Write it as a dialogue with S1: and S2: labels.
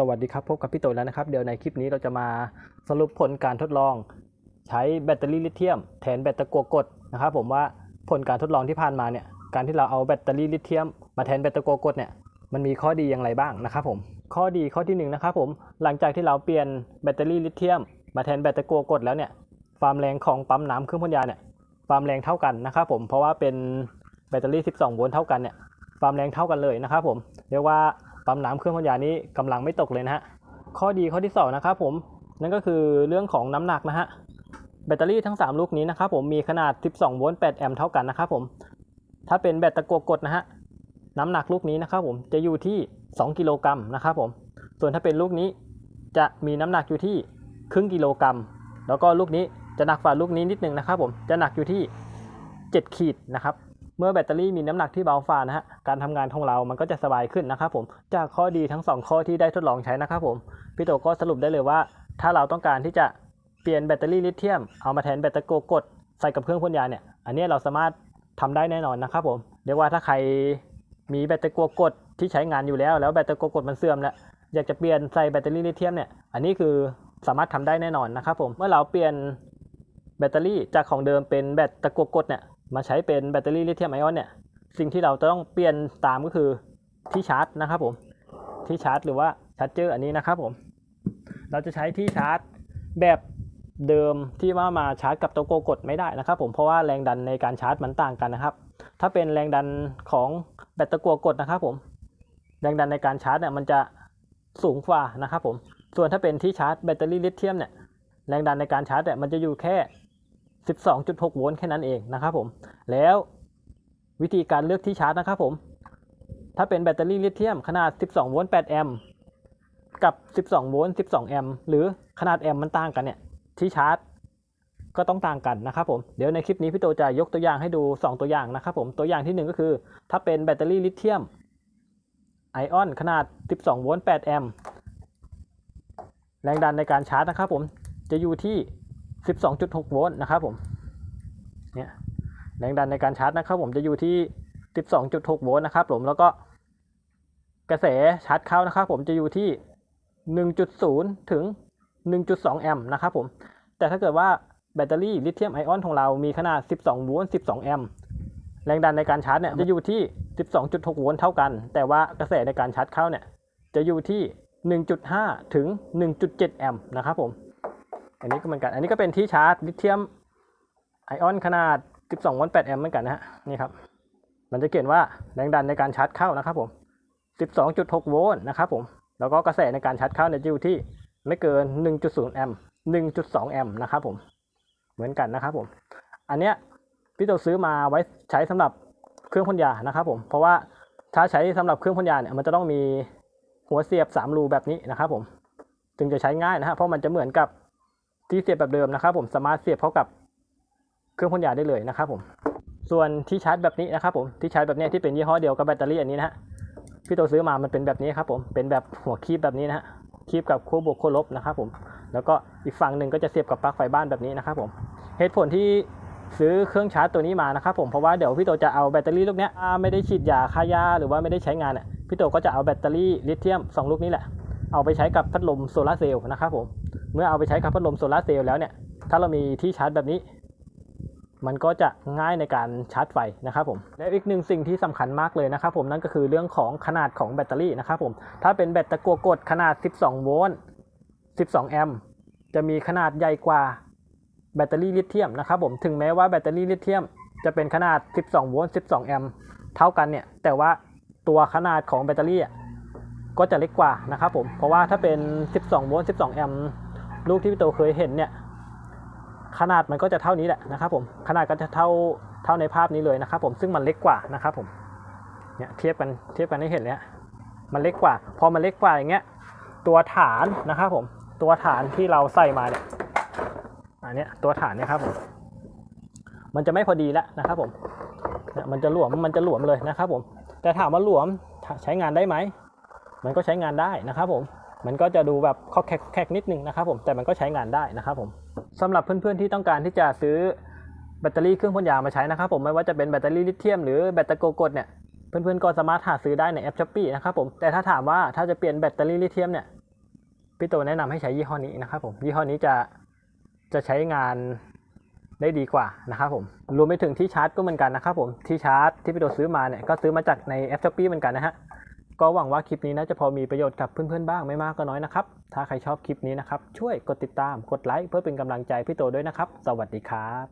S1: สวัสดีครับ พบกับพี่โตแล้วนะครับ เดี๋ยวในคลิปนี้เราจะมาสรุปผลการทดลอง ใช้แบตเตอรี่ลิเธียม แทนแบตตะกัวกดนะครับผมว่าผลการทดลองที่ผ่านมาเนี่ยการที่เราเอาแบตเตอรี่ลิเธียม มาแทนแบตตะกัวกดเนี่ยมันมีข้อดีอย่างไรบ้างนะครับผมข้อดีข้อที่หนึ่งนะครับผมหลังจากที่เราเปลี่ยนแบตเตอรี่ลิเธียม มาแทนแบตตะกัวกดแล้วเนี่ยความแรงของปั๊มน้ำเครื่องพ่นยาเนี่ยความแรงเท่ากันนะครับผมเพราะว่าเป็นแบตเตอรี่ 12 โวลต์เท่ากันเนี่ยความแรงเท่ากันเลยนะครับผมเรียกว่า ปั๊มน้ำเครื่องพ่นยานี้กำลังไม่ตกเลยนะฮะข้อดีข้อที่สองนะครับผมนั่นก็คือเรื่องของน้ำหนักนะฮะแบตเตอรี่ทั้ง 3 ลูกนี้นะครับผมมีขนาด 12 โวลต์ 8 แอมป์เท่ากันนะครับผมถ้าเป็นแบตตะกัวกดนะฮะน้ำหนักลูกนี้นะครับผมจะอยู่ที่ 2 กิโลกรัมนะครับผมส่วนถ้าเป็นลูกนี้จะมีน้ำหนักอยู่ที่ครึ่งกิโลกรัม แล้วก็ลูกนี้จะหนักกว่าลูกนี้นิดนึงนะครับผมจะหนักอยู่ที่ 7 ขีดนะครับ เมื่อแบตเตอรี่มีน้ำหนักที่เบาฝ่านะฮะการทำงานของเรามันก็จะสบายขึ้นนะครับผมจากข้อดีทั้ง 2 ข้อที่ได้ทดลองใช้นะครับผมพี่โตก็สรุปได้เลยว่า ถ้าเราต้องการที่จะเปลี่ยนแบตเตอรี่ลิเธียมเอามาแทนแบตเตอรี่กกดใส่กับเครื่องพ่นยาเนี่ยอันนี้เราสามารถทำได้แน่นอนนะครับผมเรียกว่าถ้าใครมีแบตเตอรี่กดที่ใช้งานอยู่แล้ว แล้วแบตเตอรี่กดมันเสื่อมแล้วอยากจะเปลี่ยนใส่แบตเตอรี่ลิเธียมเนี่ยอันนี้คือสามารถทำได้แน่นอนนะครับผมเมื่อเราเปลี่ยน ตเตอรี่จากของเดิมเป็นแบตตะกัวกดเนี่ยมาใช้เป็นแบตเตอรี่ลิเธียมไอออนเนี่ยสิ่งที่เราต้องเปลี่ยนตามก็คือที่ชาร์จนะครับผมที่ชาร์จหรือว่าชาร์จเจอร์อันนี้นะครับผมเราจะใช้ที่ชาร์จแบบเดิมที่ว่ามาชาร์จกับตะกัวกดไม่ได้นะครับผมเพราะว่าแรงดันในการชาร์จมันต่างกันนะครับ ถ้าเป็นแรงดันของแบตตะกัวกดนะครับผมแรงดันในการชาร์จเนี่ยมันจะสูงกว่านะครับผมส่วนถ้าเป็นที่ชาร์จแบตเตอรี่ลิเธียมเนี่ยแรงดันในการชาร์จเนี่ยมันจะอยู่แค่ 12.6 โวลต์แค่นั้นเองนะครับผม แล้ววิธีการเลือกที่ชาร์จนะครับผม ถ้าเป็นแบตเตอรี่ลิเธียมขนาด 12 โวลต์ 8 แอมป์กับ 12 โวลต์ 12 แอมป์หรือขนาดแอมป์มันต่างกันเนี่ย ที่ชาร์จก็ต้องต่างกันนะครับผม เดี๋ยวในคลิปนี้พี่โตจะยกตัวอย่างให้ดู 2 ตัวอย่างนะครับผม ตัวอย่างที่ 1 ก็คือ ถ้าเป็นแบตเตอรี่ลิเธียมไอออนขนาด 12 โวลต์ 8 แอมป์แรงดันในการชาร์จนะครับผม จะอยู่ที่ 12.6 โวลต์นะครับผมเนี่ยแรงดันในการชาร์จนะครับผมจะอยู่ที่ 12.6 โวลต์นะครับผมแล้วก็กระแสชาร์จเข้านะครับผมจะอยู่ที่ 1.0 ถึง 1.2 แอมป์นะครับผมแต่ถ้าเกิดว่าแบตเตอรี่ลิเธียมไอออนของเรามีขนาด 12 โวลต์ 12 แอมป์แรงดันในการชาร์จเนี่ยจะอยู่ที่ 12.6 โวลต์เท่ากัน แต่ว่ากระแสในการชาร์จเข้าเนี่ยจะอยู่ที่ 1.5 ถึง 1.7 แอมป์นะครับผม อันนี้ก็เหมือนกัน อันนี้ก็เป็นที่ชาร์จลิเธียมไอออนขนาด 12 โวลต์ 8 แอมป์เหมือนกันนะฮะ นี่ครับ มันจะเขียนว่าแรงดันในการชาร์จเข้านะครับผม 12.6 โวลต์นะครับผม แล้วก็กระแสในการชาร์จเข้าเนี่ยจะอยู่ที่ไม่เกิน 1.0 แอมป์ 1.2 แอมป์นะครับผม เหมือนกันนะครับผม อันเนี้ยพี่โตซื้อมาไว้ใช้สำหรับเครื่องพ่นยานะครับผม เพราะว่าถ้าใช้สำหรับเครื่องพ่นยาเนี่ยมันจะต้องมีหัวเสียบ 3 รูแบบนี้นะครับผม จึงจะใช้ง่ายนะฮะ เพราะมันจะเหมือนกับ ที่เสียบแบบเดิมนะครับ ผมสามารถเสียบเข้ากับเครื่องพ่นยาได้เลยนะครับผมส่วนที่ชาร์จแบบนี้นะครับผมที่ชาร์จแบบนี้ที่เป็นยี่ห้อเดียวกับแบตเตอรี่อันนี้นะฮะพี่โตซื้อมามันเป็นแบบนี้ครับผมเป็นแบบหัวคีบแบบนี้นะฮะคีบกับขั้วบวกขั้วลบนะครับผมแล้วก็อีกฝั่งหนึ่งก็จะเสียบกับปลั๊กไฟบ้านแบบนี้นะครับผมเหตุผลที่ซื้อเครื่องชาร์จตัวนี้มานะครับผมเพราะว่าเดี๋ยวพี่โตจะเอาแบตเตอรี่ลูกนี้ไม่ได้ฉีดยาฆ่าหญ้าหรือว่าไม่ได้ใช้งานเนี่ยพี่โตก็จะเอาแบตเตอรี่ลิเธียมสองลูกนี้แหละเอาไปใช้กับพัดลมโซลาเซลล์นะครับผม เมื่อเอาไปใช้กับพัดลมโซลาเซลล์แล้วเนี่ย ถ้าเรามีที่ชาร์จแบบนี้ มันก็จะง่ายในการชาร์จไฟนะครับผม และอีกหนึ่งสิ่งที่สำคัญมากเลยนะครับผมนั่นก็คือเรื่องของขนาดของแบตเตอรี่นะครับผม ถ้าเป็นแบตตะกัวกดขนาด 12 โวลต์ 12 แอมป์จะมีขนาดใหญ่กว่าแบตเตอรี่ลิเธียมนะครับผม ถึงแม้ว่าแบตเตอรี่ลิเธียมจะเป็นขนาด 12 โวลต์ 12 แอมป์เท่ากันเนี่ย แต่ว่าตัวขนาดของแบตเตอรี่ก็จะเล็กกว่านะครับผม เพราะว่าถ้าเป็น 12 โวลต์ 12 แอมป์ ลูกที่พี่โตเคยเห็นเนี่ยขนาดมันก็จะเท่านี้แหละนะครับผมขนาดก็จะเท่าเท่าในภาพนี้เลยนะครับผมซึ่งมันเล็กกว่านะครับผมเนี่ยเทียบกันเทียบกันให้เห็นเลยมันเล็กกว่า พอมันเล็กกว่าอย่างเงี้ยตัวฐานนะครับผมตัวฐานที่เราใส่มาเนี่ยอันนี้ตัวฐานเนี่ยครับผมมันจะไม่พอดีแล้วนะครับผมเนี่ยมันจะหลวมมันจะหลวมเลยนะครับผมแต่ถามว่าหลวมใช้งานได้ไหมมันก็ใช้งานได้นะครับผม มันก็จะดูแบบข้อแขกๆนิดนึงนะครับผมแต่มันก็ใช้งานได้นะครับผมสำหรับเพื่อนๆที่ต้องการที่จะซื้อแบตเตอรี่เครื่องพ่นยามาใช้นะครับผมไม่ว่าจะเป็นแบตเตอรี่ลิเธียมหรือแบตเตอรี่โกกดเนี่ยเพื่อนๆก็สามารถหาซื้อได้ในแอปช้อปปี้นะครับผมแต่ถ้าถามว่าถ้าจะเปลี่ยนแบตเตอรี่ลิเธียมเนี่ยพี่โตแนะนำให้ใช้ยี่ห้อนี้นะครับผมยี่ห้อนี้จะจะใช้งานได้ดีกว่านะครับผมรวมไปถึงที่ชาร์จก็เหมือนกันนะครับผมที่ชาร์จที่พี่โตซื้อมาเนี่ยก็ซื้อมาจากในแอปช้อปปี้เหมือนกันนะฮะ ก็หวังว่าคลิปนี้นะจะพอมีประโยชน์กับเพื่อนๆบ้างไม่มากก็น้อยนะครับ ถ้าใครชอบคลิปนี้นะครับ ช่วยกดติดตามกดไลค์เพื่อเป็นกำลังใจพี่โตด้วยนะครับ สวัสดีครับ